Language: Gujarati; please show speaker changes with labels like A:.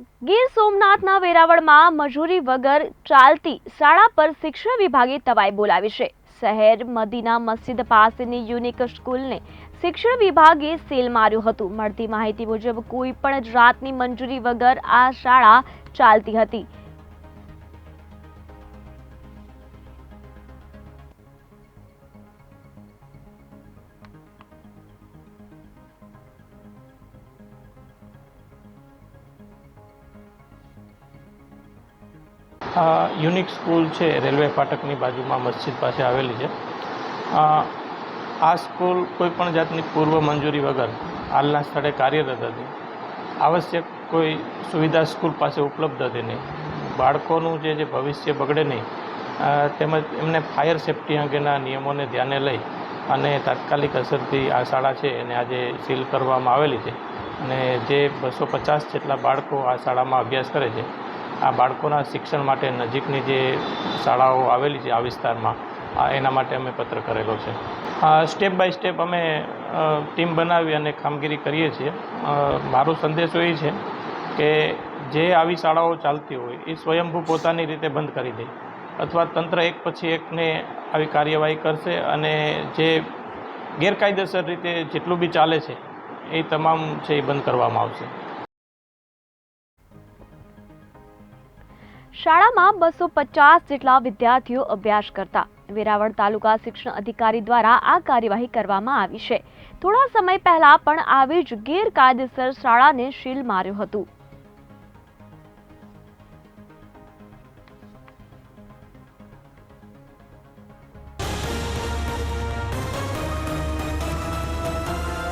A: ગીર સોમનાથના વેરાવળમાં મજૂરી વગર ચાલતી શાળા પર શિક્ષણ વિભાગે તવાઈ બોલાવી છે. શહેર મદીના મસ્જિદ પાસેની યુનિક સ્કૂલને શિક્ષણ વિભાગે સેલ માર્યું હતું. મળતી માહિતી મુજબ, કોઈ પણ જાતની મંજૂરી વગર આ શાળા ચાલતી હતી.
B: આ યુનિક સ્કૂલ છે, રેલવે ફાટકની બાજુમાં મસ્જિદ પાસે આવેલી છે. આ સ્કૂલ કોઈપણ જાતની પૂર્વ મંજૂરી વગર હાલના સ્થળે કાર્યરત હતી. આવશ્યક કોઈ સુવિધા સ્કૂલ પાસે ઉપલબ્ધ હતી નહીં. બાળકોનું જે જે ભવિષ્ય બગડે નહીં તેમજ એમને ફાયર સેફટી અંગેના નિયમોને ધ્યાને લઈ અને તાત્કાલિક અસરથી આ શાળા છે, એને આજે સીલ કરવામાં આવેલી છે. અને જે બસો પચાસ જેટલા બાળકો આ શાળામાં અભ્યાસ કરે છે આ બાળકોના શિક્ષણ માટે નજીકની જે શાળાઓ આવેલી છે આ વિસ્તારમાં એના માટે અમે પત્ર કરેલો છે. સ્ટેપ બાય સ્ટેપ અમે ટીમ બનાવી અને કામગીરી કરીએ છીએ. મારો સંદેશો એ છે કે જે આવી શાળાઓ ચાલતી હોય એ સ્વયંભૂ પોતાની રીતે બંધ કરી દે અથવા તંત્ર એક પછી એકને આવી કાર્યવાહી કરશે અને જે ગેરકાયદેસર રીતે જેટલું બી ચાલે છે એ તમામ છે એ બંધ કરવામાં આવશે.
A: શાળામાં બસો પચાસ જેટલા વિદ્યાર્થીઓ અભ્યાસ કરતા. વેરાવળ તાલુકા શિક્ષણ અધિકારી દ્વારા આ કાર્યવાહી કરવામાં આવી છે. થોડા સમય પહેલા પણ આવી જ ગેરકાયદેસર શાળાને શીલ માર્યું હતું.